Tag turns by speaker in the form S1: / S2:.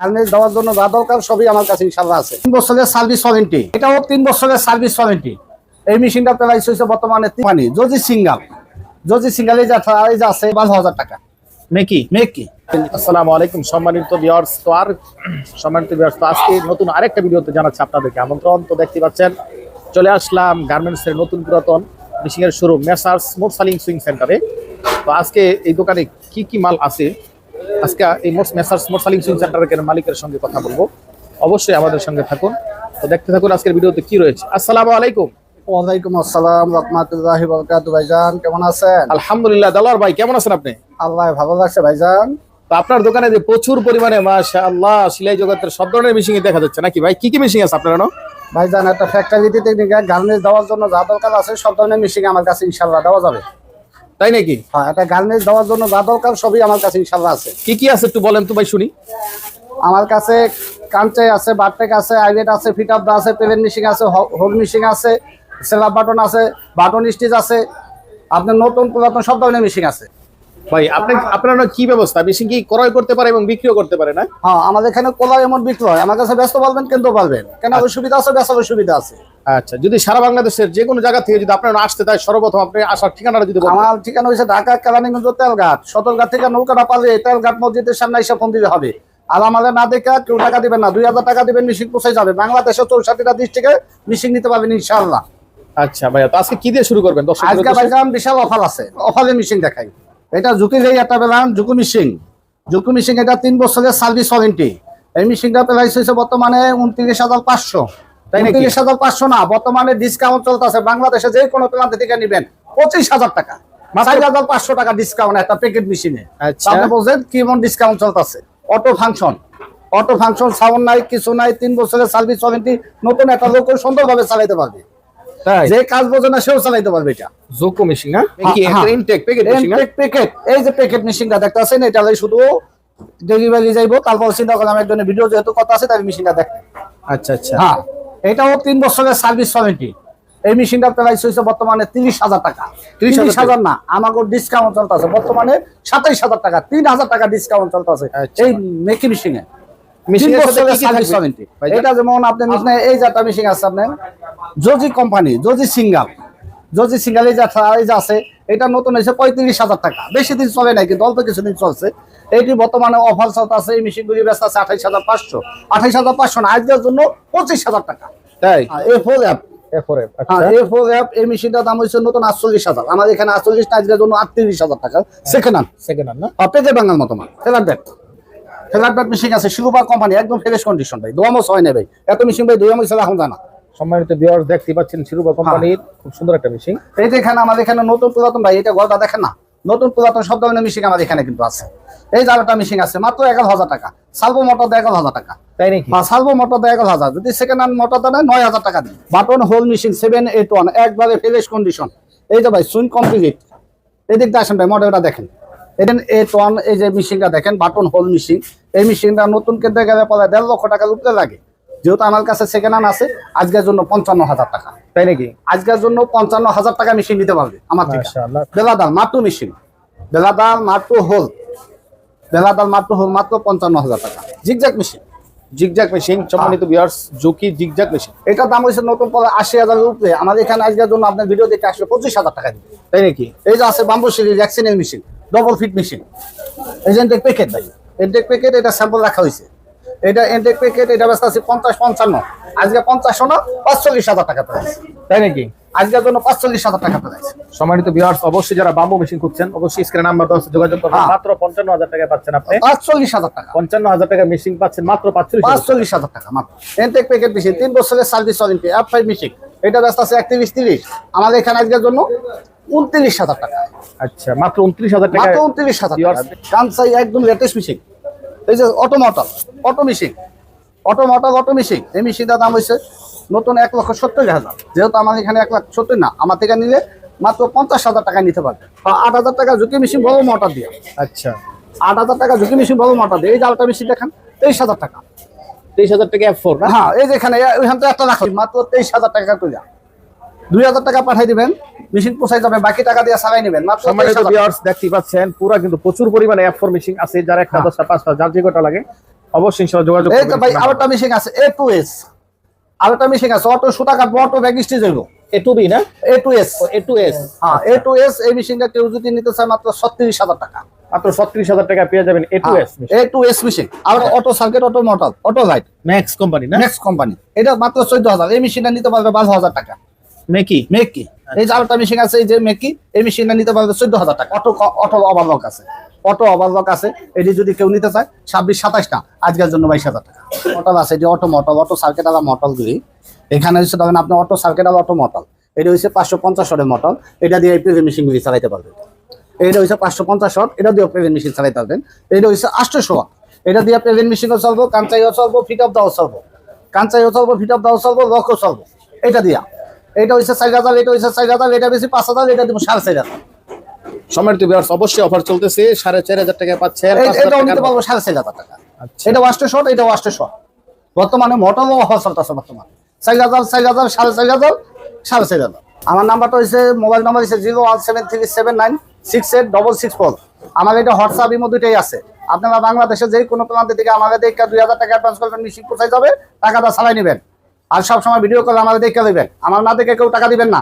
S1: Furnace দেওয়ার জন্য যা দরকার সবই আমার কাছে ইনশাল্লাহ আছে। তিন বছরের সার্ভিস ওয়ারেন্টি এটাও তিন বছরের সার্ভিস ওয়ারেন্টি এই মেশিনটা প্রাইস হয়েছে বর্তমানে পানি যদি সিঙ্গাল যদি সিঙ্গাল এই যে আছে বারো হাজার টাকা।
S2: মেকি
S1: মেকি
S2: আসসালামু আলাইকুম সম্মানিত ভিউয়ার্স তো আর সম্মানিত ভিউয়ার্স তো আজকে নতুন আরেকটা ভিডিওতে জানাচ্ছি আপনাদেরকে আমন্ত্রণ। তো দেখতে পাচ্ছেন চলে আসলাম গার্মেন্টস এর নতুন পুরাতন মিশিং এর শোরুম মেসার্স মোটসালিং সুইং সেন্টারে তো আজকে এই দোকানে কি কি মাল আছে? আজকে এই মোট মেসার্স মোটসালিং সুইং সেন্টারের মালিকের সঙ্গে কথা বলব। অবশ্যই আমাদের সঙ্গে থাকুন। তো দেখতে থাকুন আজকের ভিডিওতে কি রয়েছে। আসসালামু আলাইকুম।
S1: ওয়ালাইকুম আসসালাম রহমতুল্লাহি বরকাতু ভাইজান কেমন আছেন?
S2: আলহামদুলিল্লাহ দালার ভাই কেমন আছেন আপনি?
S1: আল্লাহ ভালো লাগছে ভাইজান।
S2: তো আপনার দোকানে যে প্রচুর পরিমাণে মাশাআল্লাহ সেলাই জগতের সব ধরনের মেশিন দেখা যাচ্ছে নাকি ভাই? কি কি মেশিন আছে আপনার
S1: ভাইজান একটা ফ্যাক্টরিতে গার্মেন্টস দেওয়ার জন্য যা দরকার আছে সব ধরনের মেশিন আমার কাছে ইনশাল্লাহ দেওয়া যাবে।
S2: তাই নাকি?
S1: হ্যাঁ একটা গার্মেন্টস দেওয়ার জন্য যা দরকার সবই আমার কাছে ইনশাল্লাহ আছে।
S2: কি কি আছে একটু বলেন তো ভাই শুনি।
S1: আমার কাছে কাঞ্চাই আছে বারটেক আছে আইলেট আছে ফিট আপ আছে পেলেন মিশিং আছে হোল মিশিং আছে সেলাপ বাটন আছে বাটন স্টিচ আছে আপনার নতুন পুরাতন সব ধরনের মিশিং আছে।
S2: ভাই আপনি আপনার কি ব্যবস্থা? মেশিন কি ক্রয় করতে পারে এবং বিক্রিও করতে পারে না?
S1: হ্যাঁ আমাদের এখানে কোলা এমন বিক্রয়। আমার কাছে ব্যস্ত পারবেন কিনতে পারবেন কেন সুবিধা আছে বেচার সুবিধা আছে?
S2: আচ্ছা যদি সারা বাংলাদেশের যে কোনো জায়গা থেকে যদি আপনার আসতে সর্বপ্রথম আপনি আসার ঠিকানাটা যদি
S1: আমার ঠিকানা ঢাকা তেলঘাট। সদরঘাট থেকে নৌকাটা পালে তেলঘাট মসজিদের সামনে এসে ফোন দিতে হবে। আর আমাদের না দেখা কেউ টাকা দিবেন না। দুই হাজার টাকা দিবেন মিশিং পৌঁছে যাবে। বাংলাদেশের চৌষট্টিটা ডিস্ট্রিক্টে মিশিং নিতে পারবেন ইনশাল্লাহ
S2: আচ্ছা ভাইয়া তো আজকে কি দিয়ে শুরু করবেন? দর্শক
S1: আজকে ভাইজান বিশাল অফার আছে। অফারের মেশিন দেখাই। এটা ঝুঁকি যেই একটা পেলাম ঝুঁকু মিশিং ঝুঁকু মিশিং এটা তিন বছরের সার্ভিস ওয়ারেন্টি এই মেশিনটা প্রাইস হয়েছে বর্তমানে উনত্রিশ হাজার পাঁচশো। উনত্রিশ হাজার পাঁচশো না বর্তমানে ডিসকাউন্ট চলতেছে। বাংলাদেশে যে কোনো প্রান্ত থেকে নেবেন পঁচিশ হাজার টাকা। চার হাজার পাঁচশো টাকা ডিসকাউন্ট একটা প্যাকেট মেশিনে। আপনি বলছেন কেমন ডিসকাউন্ট চলতেছে? Auto function auto function sound নাই কিছু নাই তিন বছরের সার্ভিস ওয়ারেন্টি নতুন একটা লোক সুন্দরভাবে চালাইতে পারবে। যে কাজ বোঝে না সেও চালাইতে পারবে এটা।
S2: জোকো মেশিন হ্যাঁ কি
S1: হ্যাঁ।
S2: ইনটেক প্যাকেট মেশিন
S1: packet, এই যে প্যাকেট মেশিনটা দেখতে আছেন এটা শুধু ডেলিভারি যাইবো তারপর চিন্তা করলাম একজনের ভিডিও যেহেতু কথা আছে তাই মেশিনটা দেখতে
S2: আচ্ছা আচ্ছা।
S1: হ্যাঁ। এটাও তিন বছরের সার্ভিস ওয়ারেন্টি এই মেশিনটা প্রাইস হয়েছে বর্তমানে তিরিশ হাজার টাকা।
S2: 30,000
S1: তিরিশ হাজার না আমাকে ডিসকাউন্ট চলতেছে। বর্তমানে সাতাইশ হাজার টাকা তিন হাজার টাকা ডিসকাউন্ট চলতে
S2: আছে
S1: এই মেকি মেশিনে এটা যেমন আপনি এই যে মেশিন আছে আপনার জজি কোম্পানি জজি সিঙ্গাল জজি সিঙ্গাল এই যে এই যে আছে এটা নতুন হয়েছে পঁয়ত্রিশ হাজার টাকা। বেশি দিন চলে নাই কিন্তু অল্প কিছুদিন চলছে। এইটি বর্তমানে অফার চলতে আছে এই মেশিনগুলি ব্যস্ত আছে আঠাইশ হাজার পাঁচশো। আঠাইশ হাজার পাঁচশো না আজকের জন্য পঁচিশ হাজার টাকা।
S2: তাই?
S1: এ ফোর অ্যাপ হ্যাঁ
S2: আচ্ছা
S1: এই মেশিনটার দাম হয়েছে নতুন আটচল্লিশ হাজার। আমাদের এখানে আটচল্লিশ না আজকের জন্য আটত্রিশ হাজার টাকা। সেকেন্ড হ্যান্ড
S2: সেকেন্ড হ্যান্ড না?
S1: পেজে বাঙাল মতো মাল। ফেলার ব্যাট ফেলার ব্যাট মেশিন আছে কোম্পানি একদম ফ্রেশ কন্ডিশন ভাই দোয়ামস হয় না ভাই। এত মেশিন ভাই দোয়ামস ছাড়া এখন জানা
S2: সম্মানিত ভিউয়ার্স দেখতে পাচ্ছেন কোম্পানির খুব সুন্দর একটা মেশিন
S1: এই আমাদের এখানে নতুন পুরাতন ভাই এটা গলটা দেখেন না? নতুন পুরাতন সব ধরনের মেশিন আমাদের এখানে কিন্তু আছে। এই মেশিন আছে মাত্র এগারো হাজার টাকা। সালভো মোটর দেয় এগারো হাজার টাকা।
S2: তাই নাকি?
S1: বা সালভো মোটর দেয় এগারো হাজার। যদি সেকেন্ড হ্যান্ড মোটর দেয় নয় হাজার টাকা দিন। Button hole machine seven eight one একবারে ফ্রেশ কন্ডিশন এই যে ভাই সুইন কমপ্লিট এই দিকটা আসেন ভাই মডেলটা দেখেন। এদেন এইট ওয়ান এই যে মেশিনটা দেখেন বাটন হোল মেশিন এই মেশিনটা নতুন কিনতে গেলে পরে দেড় লক্ষ টাকার উপরে লাগে। যেহেতু আমার কাছে সেকেন্ড হ্যান্ড আছে আজকের জন্য পঞ্চান্ন হাজার টাকা।
S2: তাই নাকি?
S1: আজকের জন্য পঞ্চান্ন হাজার টাকা মেশিন নিতে পারবে আমার থেকে। বেলাদাল মাত্র মেশিন বেলাদাল মাত্র হোল বেলাদাল মাত্র হোল মাত্র পঞ্চান্ন হাজার টাকা। জিগজ্যাক মেশিন
S2: জিগজ্যাগ মেশিন সম্মানিত ভিউয়ার্স জোকি জিগজ্যাগ মেশিন
S1: এটার দাম হয়েছে নতুন পরে আশি হাজারের উপরে। আমাদের এখানে আজকের জন্য আপনার ভিডিও দেখে আসলে পঁচিশ হাজার টাকা দিবে।
S2: তাই নাকি?
S1: এই যে আছে বাম্বু সিরিজ অ্যাক্সিনের মেশিন ডবল ফিট মেশিন এই যে এনটেক প্যাকেট ভাই এনটেক প্যাকেট এটা স্যাম্পল রাখা হয়েছে এটা এনটেক প্যাকেট এটা ব্যস্ত আছে পঞ্চাশ পঞ্চান্ন। আজকে পঞ্চাশ না পাঁচচল্লিশ হাজার টাকা প্রাইস
S2: তাই নাকি?
S1: আজকের জন্য পাঁচচল্লিশ হাজার টাকা প্রাইস
S2: সম্মানিত ভিউয়ার্স অবশ্যই যারা বাম্বু মেশিন খুঁজছেন অবশ্যই স্ক্রিনে নাম্বার আছে, যোগাযোগ করবেন।
S1: হ্যাঁ।
S2: মাত্র পঞ্চান্ন হাজার টাকায় পাচ্ছেন আপনি।
S1: পাঁচচল্লিশ হাজার টাকা।
S2: পঞ্চান্ন হাজার টাকা মেশিন পাচ্ছেন মাত্র পাঁচচল্লিশ টাকা।
S1: পাঁচচল্লিশ হাজার টাকা মাত্র। এনটেক প্যাকেট মেশিন তিন বছরের service warranty F five machine এটা ব্যস্ত আছে একত্রিশ তিরিশ। আমাদের এখানে আজকের জন্য উনত্রিশ হাজার টাকা।
S2: আচ্ছা মাত্র উনত্রিশ হাজার টাকা
S1: মাত্র উনত্রিশ হাজার টাকা। কানসাই একদম লেটেস্ট মেশিন এই যে auto motor auto machine auto motor auto machine এই মেশিনটার দাম হয়েছে নতুন এক লক্ষ সত্তর হাজার। যেহেতু আমার এখানে এক লাখ সত্তর না আমার থেকে নিলে মাত্র পঞ্চাশ হাজার টাকা নিতে পারবে। বা আট হাজার টাকা ঝুঁকি মেশিন বড় মোটর দিয়ে।
S2: আচ্ছা।
S1: আট হাজার টাকা ঝুঁকি মেশিন বড় মোটর দিয়ে। এই যে আলটা মেশিন দেখেন তেইশ হাজার টাকা।
S2: তেইশ হাজার টাকা ফোর
S1: হ্যাঁ এই যে এখানে ওইখান থেকে একটা রাখো। মাত্র তেইশ হাজার টাকা তুলে দুই হাজার টাকা পাঠাই দিবেন মেশিন পোষাই যাবে বাকি টাকা দিয়ে সারাই নেবেন। মাত্র
S2: সম্মানিত ভিউয়ার্স দেখতেই পাচ্ছেন পুরা কিন্তু প্রচুর পরিমাণে এফ ফোর মেশিন আছে যার একটা
S1: হ্যাঁ।
S2: দশটা পাঁচটা যার যে কটা লাগে অবশ্যই ইনশাআল্লাহ যোগাযোগ
S1: এই তো
S2: করবেন
S1: ভাই আরেকটা মেশিন আছে এ টু এস আরেকটা মেশিন আছে অটো সুতা কাটবো অটো ব্যাগ স্টিচ হইব।
S2: এ টু বি না?
S1: A two S
S2: A two S
S1: হ্যাঁ এ টু এস এই মেশিনটা কেউ যদি নিতে চায় মাত্র ছত্রিশ হাজার টাকা।
S2: মাত্র ছত্রিশ হাজার টাকা পেয়ে যাবেন A two S
S1: A two S machine R auto circuit auto motor auto light
S2: max company না?
S1: নেক্সট কোম্পানি এটা মাত্র চোদ্দ হাজার। এই মেশিনটা নিতে পারবে বারো হাজার টাকা।
S2: মেকি?
S1: মেকি। এই যে আরেকটা মেশিন আছে, এই যে মেকি, এই মেশিনটা নিতে পারবে চোদ্দ হাজার টাকা। অটো অটো ওভারলক আছে। অটো ওভারলক আছে। এটি যদি কেউ নিতে চায়, ছাব্বিশ, সাতাশটা, আজকের জন্য বাইশ হাজার টাকা। মটল আছে, এটি অটো মটল অটো সার্কিট আর মটল গুলি এখানে হচ্ছে, ধরেন আপনি অটো সার্কিট আর অটো মটল এটা হচ্ছে পাঁচশো পঞ্চাশ শটের মটল এটা দিয়ে প্রেজেন্ট মেশিন গুলি চালাইতে পারবেন। এটা হচ্ছে পাঁচশো পঞ্চাশ এটা দিয়ে প্রেজেন্ট মেশিন চালাইতে পারবেন। এটা হচ্ছে আটশোশো ওয়াট এটা দিয়ে প্রেজেন্ট মেশিনও চলবো, কাঞ্চাইও চলবো ফিট অফ দাও চলবো। কাঞ্চাইও চলবো ফিট অফ দাও চলবো লকও চলবো। এটা দিয়া। এটা হচ্ছে চার হাজার এটা হচ্ছে চার হাজার এটা বেশি পাঁচ হাজার এটা দিব সাড়ে চার হাজার।
S2: সম্মানিত ভিউয়ার্স অবশ্যই অফার চলতেছে সাড়ে চার হাজার টাকা পাচ্ছেন হাজার
S1: এটাও নিতে পারব সাড়ে চার হাজার টাকা। এটা ওয়াস্টে শট এটা ওয়াস্টে শট বর্তমানে মোটরও অফার চলতেছে বর্তমানে। চার হাজার চার হাজার সাড়ে চার হাজার সাড়ে চার হাজার। আমার নাম্বারটা হচ্ছে মোবাইল নাম্বার হচ্ছে zero one seven three seven nine six eight double six four আমার এটা হোয়াটসঅ্যাপ ইমো দুইটাই আছে। আপনারা বাংলাদেশের যে কোনো প্রান্তে থেকে আমাদের দুই হাজার টাকা অ্যাডভান্স করবেন মিশিং কোথায় যাবে। টাকাটা ছাড়াই নেবেন। আর সবসময় ভিডিও কল আমাদের দেখে দেবেন। আমার না দেখে কেউ টাকা দিবেন না।